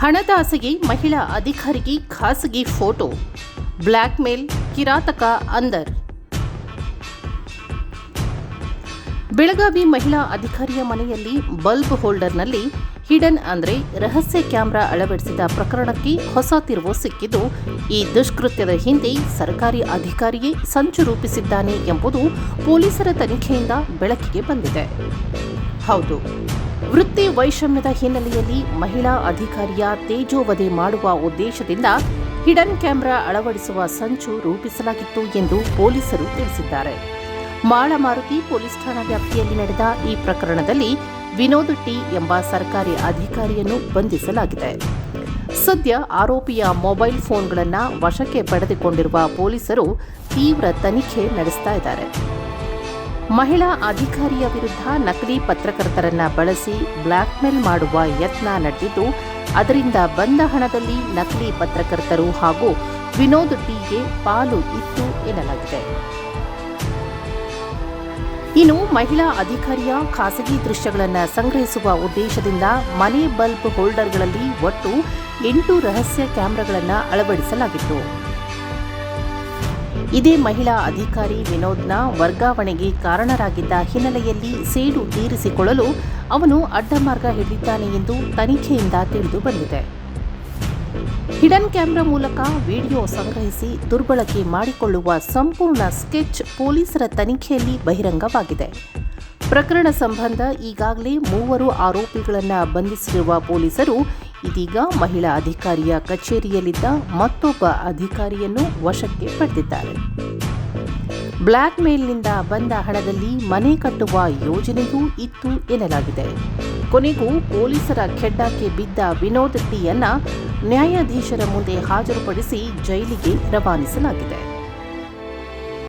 ಹಣದಾಸೆಗೆ ಮಹಿಳಾ ಅಧಿಕಾರಿಗೆ ಖಾಸಗಿ ಫೋಟೋ. ಬ್ಲ್ಯಾಕ್ಮೇಲ್ ಕಿರಾತಕ ಅಂದರ್. ಬೆಳಗಾವಿ ಮಹಿಳಾ ಅಧಿಕಾರಿಯ ಮನೆಯಲ್ಲಿ ಬಲ್ಬ್ ಹೋಲ್ಡರ್ನಲ್ಲಿ ಹಿಡನ್ ಅಂದ್ರೆ ರಹಸ್ಯ ಕ್ಯಾಮೆರಾ ಅಳವಡಿಸಿದ ಪ್ರಕರಣಕ್ಕೆ ಹೊಸ ತಿರುವು ಸಿಕ್ಕಿದ್ದು, ಈ ದುಷ್ಕೃತ್ಯದ ಹಿಂದೆ ಸರ್ಕಾರಿ ಅಧಿಕಾರಿಯೇ ಸಂಚು ರೂಪಿಸಿದ್ದಾನೆ ಎಂಬುದು ಪೊಲೀಸರ ತನಿಖೆಯಿಂದ ಬೆಳಕಿಗೆ ಬಂದಿದೆ. ಹೌದು. ವೃತ್ತಿ ವೈಷಮ್ಯದ ಹಿನ್ನೆಲೆಯಲ್ಲಿ ಮಹಿಳಾ ಅಧಿಕಾರಿಯ ತೇಜೋವಧೆ ಮಾಡುವ ಉದ್ದೇಶದಿಂದ ಹಿಡನ್ ಕ್ಯಾಮೆರಾ ಅಳವಡಿಸುವ ಸಂಚು ರೂಪಿಸಲಾಗಿತ್ತು ಎಂದು ಪೊಲೀಸರು ತಿಳಿಸಿದ್ದಾರೆ. ಮಾಳಮಾರುತಿ ಪೊಲೀಸ್ ಠಾಣಾ ವ್ಯಾಪ್ತಿಯಲ್ಲಿ ನಡೆದ ಈ ಪ್ರಕರಣದಲ್ಲಿ ವಿನೋದ್ ಟಿ ಎಂಬ ಸರ್ಕಾರಿ ಅಧಿಕಾರಿಯನ್ನು ಬಂಧಿಸಲಾಗಿದೆ. ಸದ್ಯ ಆರೋಪಿಯ ಮೊಬೈಲ್ ಫೋನ್ಗಳನ್ನು ವಶಕ್ಕೆ ಪಡೆದುಕೊಂಡಿರುವ ಪೊಲೀಸರು ತೀವ್ರ ತನಿಖೆ ನಡೆಸ್ತಾ ಇದ್ದಾರೆ. ಮಹಿಳಾ ಅಧಿಕಾರಿಯ ವಿರುದ್ಧ ನಕಲಿ ಪತ್ರಕರ್ತರನ್ನ ಬಳಸಿ ಬ್ಲ್ಯಾಕ್ಮೇಲ್ ಮಾಡುವ ಯತ್ನ ನಡೆದಿದ್ದು, ಅದರಿಂದ ಬಂದ ಹಣದಲ್ಲಿ ನಕಲಿ ಪತ್ರಕರ್ತರು ಹಾಗೂ ವಿನೋದ್ ಟಿಗೆ ಪಾಲು ಇತ್ತು ಎನ್ನಲಾಗಿದೆ. ಇನ್ನು ಮಹಿಳಾ ಅಧಿಕಾರಿಯ ಖಾಸಗಿ ದೃಶ್ಯಗಳನ್ನು ಸಂಗ್ರಹಿಸುವ ಉದ್ದೇಶದಿಂದ ಮನೆ ಬಲ್ಬ್ ಹೋಲ್ಡರ್ಗಳಲ್ಲಿ ಒಟ್ಟು ಎಂಟು ರಹಸ್ಯ ಕ್ಯಾಮೆರಾಗಳನ್ನು ಅಳವಡಿಸಲಾಗಿತ್ತು. ಇದೇ ಮಹಿಳಾ ಅಧಿಕಾರಿ ವಿನೋದ್ನ ವರ್ಗಾವಣೆಗೆ ಕಾರಣರಾಗಿದ್ದ ಹಿನ್ನೆಲೆಯಲ್ಲಿ ಸೇಡು ತೀರಿಸಿಕೊಳ್ಳಲು ಅವನು ಅಡ್ಡಮಾರ್ಗ ಹಿಡಿದಿದ್ದಾನೆ ಎಂದು ತನಿಖೆಯಿಂದ ತಿಳಿದು ಬಂದಿದೆ. ಹಿಡನ್ ಕ್ಯಾಮೆರಾ ಮೂಲಕ ವಿಡಿಯೋ ಸಂಗ್ರಹಿಸಿ ದುರ್ಬಳಕೆ ಮಾಡಿಕೊಳ್ಳುವ ಸಂಪೂರ್ಣ ಸ್ಕೆಚ್ ಪೊಲೀಸರ ತನಿಖೆಯಲ್ಲಿ ಬಹಿರಂಗವಾಗಿದೆ. ಪ್ರಕರಣ ಸಂಬಂಧ ಈಗಾಗಲೇ ಮೂವರು ಆರೋಪಿಗಳನ್ನು ಬಂಧಿಸಿರುವ ಪೊಲೀಸರು ಇದೀಗ ಮಹಿಳಾ ಅಧಿಕಾರಿಯ ಕಚೇರಿಯಲ್ಲಿದ್ದ ಮತ್ತೊಬ್ಬ ಅಧಿಕಾರಿಯನ್ನು ವಶಕ್ಕೆ ಪಡೆದಿದ್ದಾರೆ. ಬ್ಲ್ಯಾಕ್ ಮೇಲ್ನಿಂದ ಬಂದ ಹಣದಲ್ಲಿ ಮನೆ ಕಟ್ಟುವ ಯೋಜನೆಯೂ ಇತ್ತು ಎನ್ನಲಾಗಿದೆ. ಕೊನೆಗೂ ಪೊಲೀಸರ ಖೆಡ್ಡಾಕ್ಕೆ ಬಿದ್ದ ವಿನೋದ್ ಟಿಯನ್ನ ನ್ಯಾಯಾಧೀಶರ ಮುಂದೆ ಹಾಜರುಪಡಿಸಿ ಜೈಲಿಗೆ ರವಾನಿಸಲಾಗಿದೆ.